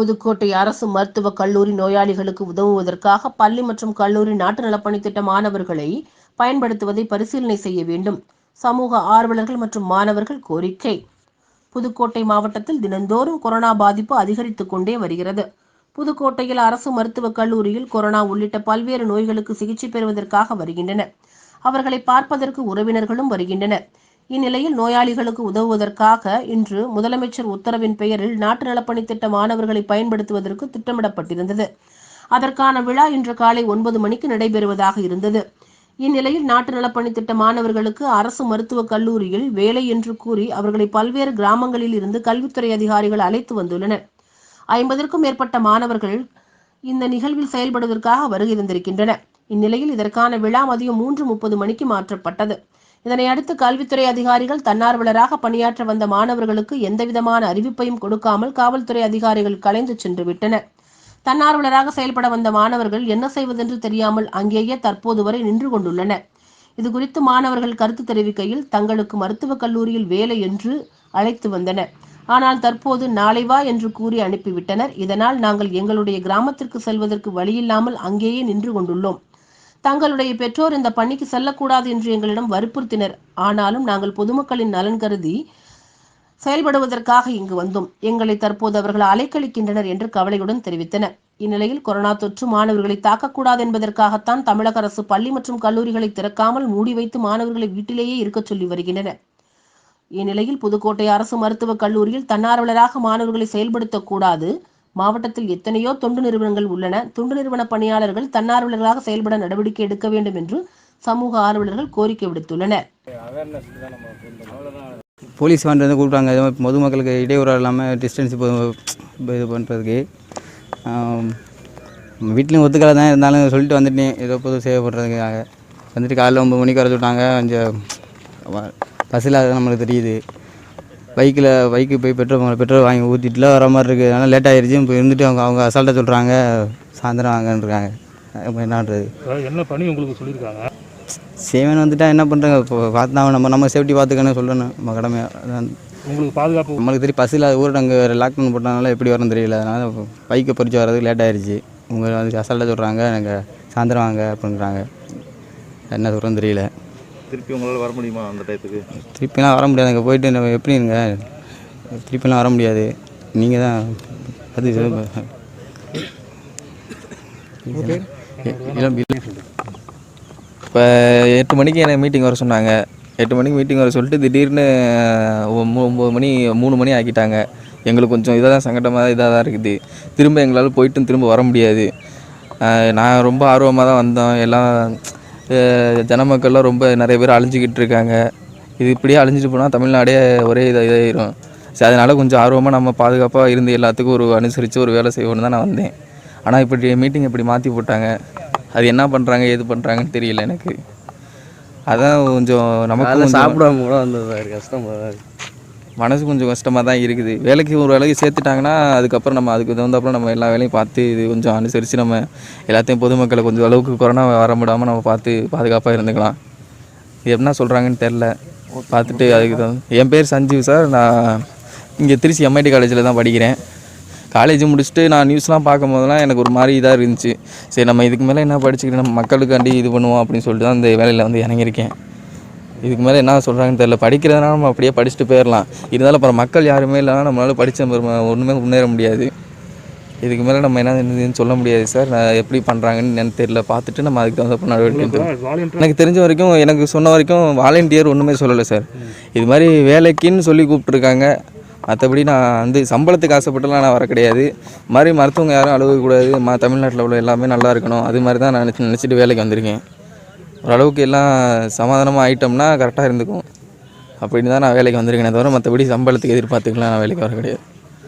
புதுக்கோட்டை அரசு மருத்துவக் கல்லூரி நோயாளிகளுக்கு உதவுவதற்காக பள்ளி மற்றும் கல்லூரி நாட்டு நலப்பணித்திட்ட மாணவர்களை பயன்படுத்துவதை பரிசீலனை செய்ய வேண்டும். சமூக ஆர்வலர்கள் மற்றும் மாணவர்கள் கோரிக்கை. புதுக்கோட்டை மாவட்டத்தில் தினந்தோறும் கொரோனா பாதிப்பு அதிகரித்துக் கொண்டே வருகிறது. புதுக்கோட்டையில் அரசு மருத்துவக் கல்லூரியில் கொரோனா உள்ளிட்ட பல்வேறு நோய்களுக்கு சிகிச்சை பெறுவதற்காக வருகின்றனர். அவர்களை பார்ப்பதற்கு உறவினர்களும் வருகின்றனர். இந்நிலையில் நோயாளிகளுக்கு உதவுவதற்காக இன்று முதலமைச்சர் உத்தரவின் பெயரில் நாட்டு நலப்பணி திட்ட மாணவர்களை பயன்படுத்துவதற்கு திட்டமிடப்பட்டிருந்தது. அதற்கான விழா இன்று காலை ஒன்பது மணிக்கு நடைபெறுவதாக இருந்தது. இந்நிலையில் நாட்டு நலப்பணி திட்ட மாணவர்களுக்கு அரசு மருத்துவக் கல்லூரியில் வேலை என்று கூறி அவர்களை பல்வேறு கிராமங்களில் இருந்து கல்வித்துறை அதிகாரிகள் அழைத்து வந்துள்ளனர். ஐம்பதற்கும் மேற்பட்ட மாணவர்கள் இந்த நிகழ்வில் செயல்படுவதற்காக வருகை தந்திருக்கின்றனர். இந்நிலையில் இதற்கான விழா மதியம் மூன்று முப்பது மணிக்கு மாற்றப்பட்டது. இதனை அடுத்து கல்வித்துறை அதிகாரிகள் தன்னார்வலராக பணியாற்ற வந்த மாணவர்களுக்கு எந்தவிதமான அறிவிப்பையும் கொடுக்காமல் காவல்துறை அதிகாரிகள் கலைந்து சென்று விட்டனர். தன்னார்வலராக செயல்பட வந்த மாணவர்கள் என்ன செய்வதென்று தெரியாமல் அங்கேயே தற்போது வரை நின்று கொண்டுள்ளனர். இதுகுறித்து மாணவர்கள் கருத்து தெரிவிக்கையில் தங்களுக்கு மருத்துவக் கல்லூரியில் வேலை என்று அழைத்து வந்தனர். ஆனால் தற்போது நாளை வா என்று கூறி அனுப்பிவிட்டனர். இதனால் நாங்கள் எங்களுடைய கிராமத்திற்கு செல்வதற்கு வழியில்லாமல் அங்கேயே நின்று கொண்டுள்ளோம். தங்களுடைய பெற்றோர் இந்த பணிக்கு செல்லக்கூடாது என்று எங்களிடம் வற்புறுத்தினர். ஆனாலும் நாங்கள் பொதுமக்களின் நலன் கருதி செயல்படுவதற்காக இங்கு வந்தோம். எங்களை தற்போது அவர்கள் அலைக்கழிக்கின்றனர் என்று கவலையுடன் தெரிவித்தனர். இந்நிலையில் கொரோனா தொற்று மாணவர்களை தாக்கக்கூடாது என்பதற்காகத்தான் தமிழக அரசு பள்ளி மற்றும் கல்லூரிகளை திறக்காமல் மூடி வைத்து மாணவர்களை வீட்டிலேயே இருக்கச் சொல்லி வருகின்றனர். இந்நிலையில் புதுக்கோட்டை அரசு மருத்துவக் கல்லூரியில் தன்னார்வலராக மாணவர்களை செயல்படுத்தக்கூடாது மாவட்டத்தில் எத்தனையோ தொண்டு நிறுவனங்கள் உள்ளன. தொண்டு நிறுவன பணியாளர்கள் தன்னார்வலர்களாக செயல்பட நடவடிக்கை எடுக்க வேண்டும் என்று சமூக ஆர்வலர்கள் கோரிக்கை விடுத்துள்ளனர். போலீஸ் வந்து கூப்பிட்டாங்க. பொதுமக்களுக்கு இடையூறாக இல்லாமல் டிஸ்டன்ஸ் இது பண்ணுறதுக்கு வீட்லேயும் ஒத்துக்கலை தான் இருந்தாலும் சொல்லிட்டு வந்துட்டேன். ஏதோ பொது சேவை பண்ணுறதுக்காக வந்துட்டு காலைல ஒம்பது மணிக்கு வர சொல்லிட்டாங்க. கொஞ்சம் பஸ் இல்லாத நம்மளுக்கு தெரியுது. பைக்கில் பைக்கு போய் பெட்ரோல் பெட்ரோல் வாங்கி ஊற்றிட்டுலாம் வர மாதிரி இருக்குது அதனால் லேட் ஆகிடுச்சு இப்போ இருந்துட்டு அவங்க அவங்க அசால்ட்டாக சொல்கிறாங்க சாயந்தரம் வாங்கன்றாங்க. இப்போ என்னன்றது என்ன பணி உங்களுக்கு சொல்லியிருக்காங்க? சேவன் வந்துட்டா என்ன பண்ணுறாங்க இப்போ பார்த்தா நம்ம நம்ம சேஃப்டி பார்த்துக்கணும் சொல்லணும். நம்ம கடமை அதான். உங்களுக்கு பாதுகாப்பு நம்மளுக்கு தெரியும் பஸ்ஸில் ஊரடங்கு லாக்டவுன் போட்டனால எப்படி வரும்னு தெரியல. அதனால் பைக்கை பறிச்சு வர்றதுக்கு லேட் ஆயிடுச்சு உங்க வந்து அசால்ட்டாக சொல்கிறாங்க எனக்கு சாயந்தரம் வாங்க அப்படின்றாங்க. என்ன சொல்கிறேன்னு தெரியல. திருப்பி உங்களால் வர முடியுமா அந்த டயத்துக்கு? திருப்பிலாம் வர முடியாது. அங்கே போயிட்டு நம்ம எப்படிங்க திருப்பிலாம் வர முடியாது. நீங்கள் தான் அது இப்போ எட்டு மணிக்கு எனக்கு மீட்டிங் வர சொன்னாங்க. எட்டு மணிக்கு மீட்டிங் வர சொல்லிட்டு திடீர்னு ஒம்பது மணி மூணு மணி ஆக்கிட்டாங்க. எங்களுக்கு கொஞ்சம் இதாக தான் சங்கடமாக இதாக தான் இருக்குது. திரும்ப எங்களால் போயிட்டும் திரும்ப வர முடியாது. நான் ரொம்ப ஆர்வமாக தான் வந்தோம். எல்லாம் ஜனமக்கள்லாம் ரொம்ப நிறைய பேர் அழிஞ்சிக்கிட்டு இருக்காங்க. இது இப்படியே அழிஞ்சிட்டு போனால் தமிழ்நாடே ஒரே இதாக இதாயிரும். சரி அதனால் கொஞ்சம் ஆர்வமாக நம்ம பாதுகாப்பாக இருந்து எல்லாத்துக்கும் ஒரு அனுசரித்து ஒரு வேலை செய்வோன்னு தான் நான் வந்தேன். ஆனால் இப்படி மீட்டிங் இப்படி மாற்றி போட்டாங்க. அது என்ன பண்ணுறாங்க ஏது பண்ணுறாங்கன்னு தெரியல எனக்கு. அதான் கொஞ்சம் நமக்கு சாப்பிடாம கூட வந்தது கஷ்டமாக மனசு கொஞ்சம் கஷ்டமாக தான் இருக்குது. வேலைக்கு ஒரு வேலைக்கு சேர்த்துட்டாங்கன்னா அதுக்கப்புறம் நம்ம அதுக்கு தகுந்தாப்புல நம்ம எல்லா வேலையும் பார்த்து இது கொஞ்சம் அனுசரித்து நம்ம எல்லாத்தையும் பொதுமக்களை கொஞ்சம் அளவுக்கு கொரோனா வர விடாமல் நம்ம பார்த்து பாதுகாப்பாக இருந்துக்கலாம். இது என்ன சொல்கிறாங்கன்னு தெரில பார்த்துட்டு அதுக்கு தகுந்த என் பேர் சஞ்சீவ் சார். நான் இங்கே திருச்சி எம்ஐடி காலேஜில் தான் படிக்கிறேன். காலேஜ் முடிச்சுட்டு நான் நியூஸ்லாம் பார்க்கும் போதெல்லாம் எனக்கு ஒரு மாதிரி இதாக இருந்துச்சு. சரி நம்ம இதுக்கு மேலே என்ன படிச்சுக்கிட்டு நம்ம மக்களுக்காண்டி இது பண்ணுவோம் அப்படின்னு சொல்லிட்டு தான் இந்த வேலையில் வந்து இறங்கியிருக்கேன். இதுக்கு மேலே என்ன சொல்கிறாங்கன்னு தெரியல. படிக்கிறதுனால நம்ம அப்படியே படிச்சுட்டு போயிடலாம் இருந்தாலும் அப்புறம் மக்கள் யாருமே இல்லைனா நம்மளால படித்த ஒன்றுமே முன்னேற முடியாது. இதுக்கு மேலே நம்ம என்ன சொல்ல முடியாது சார். நான் எப்படி பண்ணுறாங்கன்னு எனக்கு தெரியல. பார்த்துட்டு நம்ம அதுக்கு தகுந்த நடவடிக்கை எனக்கு தெரிஞ்ச வரைக்கும் எனக்கு சொன்ன வரைக்கும் வாலண்டியர் ஒன்றுமே சொல்லலை சார். இது மாதிரி வேலைக்குன்னு சொல்லி கூப்பிட்ருக்காங்க மற்றபடி நான் வந்து சம்பளத்துக்கு ஆசைப்பட்டுலாம் நான் வர கிடையாது. மாதிரி மருத்துவங்க யாரும் அழுகக்கூடாது ம தமிழ்நாட்டில் உள்ள எல்லாமே நல்லா இருக்கணும். அது மாதிரி தான் நான் நினச்சி நினச்சிட்டு வேலைக்கு வந்திருக்கேன். ஓரளவுக்கு எல்லாம் சமாதானமாக ஆயிட்டோம்னா கரெக்டாக இருந்துக்கும் அப்படின்னு தான் நான் வேலைக்கு வந்திருக்கேனே தவிர மற்றபடி சம்பளத்துக்கு எதிர்பார்த்துக்கலாம் நான் வேலைக்கு வர கிடையாது.